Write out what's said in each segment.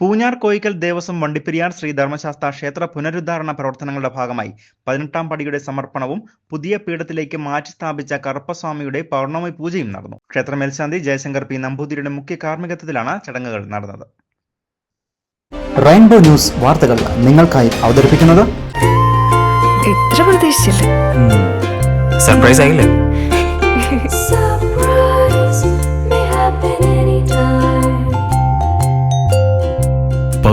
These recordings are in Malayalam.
പൂഞ്ഞാർ കോയിക്കൽ ദേവസ്വം വണ്ടിപ്പെരിയാർ ശ്രീ ധർമ്മശാസ്ത്ര ക്ഷേത്ര പുനരുദ്ധാരണ പ്രവർത്തനങ്ങളുടെ ഭാഗമായി പതിനെട്ടാം പടിയുടെ സമർപ്പണവും പുതിയ പീഠത്തിലേക്ക് മാറ്റി സ്ഥാപിച്ച കറുപ്പസ്വാമിയുടെ പൗർണമി പൂജയും നടന്നു. ക്ഷേത്ര മേൽശാന്തി ജയശങ്കർ പി നമ്പൂതിരിയുടെ മുഖ്യ കാർമ്മികത്വത്തിലാണ് ചടങ്ങുകൾ നടന്നത്. റെയിൻബോ ന്യൂസ് വാർത്തകൾ നിങ്ങൾക്കായി അവതരിപ്പിക്കുന്നത് സർപ്രൈസ് ആയില്ലേ?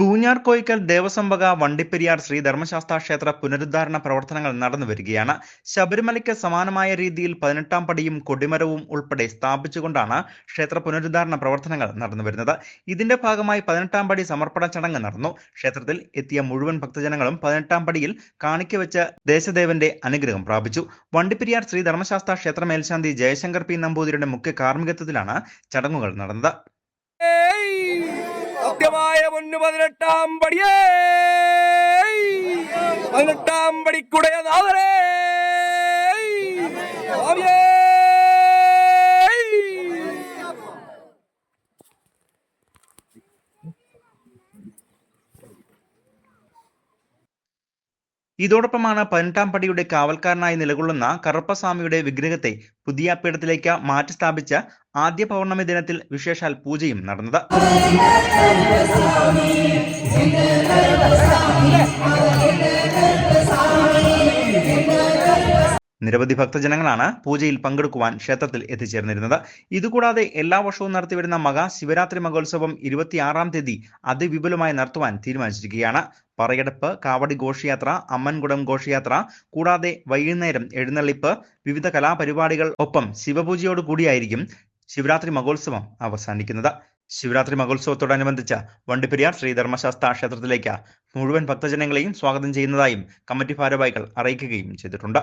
പൂഞ്ഞാർ കോയിക്കൽ ദേവസ്വം വണ്ടിപ്പെരിയാർ ശ്രീ ധർമ്മശാസ്ത്ര ക്ഷേത്ര പുനരുദ്ധാരണ പ്രവർത്തനങ്ങൾ നടന്നു വരികയാണ്. ശബരിമലയ്ക്ക് സമാനമായ രീതിയിൽ പതിനെട്ടാം പടിയും കൊടിമരവും ഉൾപ്പെടെ സ്ഥാപിച്ചുകൊണ്ടാണ് ക്ഷേത്ര പുനരുദ്ധാരണ പ്രവർത്തനങ്ങൾ നടന്നു വരുന്നത്. ഇതിന്റെ ഭാഗമായി പതിനെട്ടാം പടി സമർപ്പണ ചടങ്ങ് നടന്നു. ക്ഷേത്രത്തിൽ എത്തിയ മുഴുവൻ ഭക്തജനങ്ങളും പതിനെട്ടാം പടിയിൽ കാണിക്ക വെച്ച് ദേശദേവന്റെ അനുഗ്രഹം പ്രാപിച്ചു. വണ്ടിപ്പെരിയാർ ശ്രീ ധർമ്മശാസ്ത്ര ക്ഷേത്ര മേൽശാന്തി ജയശങ്കർ പി നമ്പൂതിരിയുടെ മുഖ്യ കാർമ്മികത്വത്തിലാണ് ചടങ്ങുകൾ നടന്നത്. സത്യമായ പൊന്നു പതിനെട്ടാം പടിയേ. പതിനെട്ടാം പടിക്കുടയ നാദരേ ഇതോടൊപ്പമാണ് പതിനെട്ടാം പടിയുടെ കാവൽക്കാരനായി നിലകൊള്ളുന്ന കറുപ്പസ്വാമിയുടെ വിഗ്രഹത്തെ പുതിയ പീഠത്തിലേക്ക് മാറ്റി സ്ഥാപിച്ച ആദ്യ പൗർണമി ദിനത്തിൽ വിശേഷാൽ പൂജയും നടന്നത്. നിരവധി ഭക്തജനങ്ങളാണ് പൂജയിൽ പങ്കെടുക്കുവാൻ ക്ഷേത്രത്തിൽ എത്തിച്ചേർന്നിരുന്നത്. ഇതുകൂടാതെ എല്ലാ വർഷവും നടത്തിവരുന്ന മഹാ ശിവരാത്രി മഹോത്സവം ഇരുപത്തിയാറാം തീയതി അതിവിപുലമായി നടത്തുവാൻ തീരുമാനിച്ചിരിക്കുകയാണ്. പറയെടുപ്പ് കാവടി ഘോഷയാത്ര അമ്മൻകുടം ഘോഷയാത്ര കൂടാതെ വൈകുന്നേരം എഴുന്നള്ളിപ്പ് വിവിധ കലാപരിപാടികൾ ഒപ്പം ശിവപൂജയോട് കൂടിയായിരിക്കും ശിവരാത്രി മഹോത്സവം അവസാനിക്കുന്നത്. ശിവരാത്രി മഹോത്സവത്തോടനുബന്ധിച്ച് വണ്ടിപ്പെരിയാർ ശ്രീധർമ്മശാസ്ത്ര ക്ഷേത്രത്തിലേക്ക് മുഴുവൻ ഭക്തജനങ്ങളെയും സ്വാഗതം ചെയ്യുന്നതായും കമ്മിറ്റി ഭാരവാഹികൾ അറിയിക്കുകയും ചെയ്തിട്ടുണ്ട്.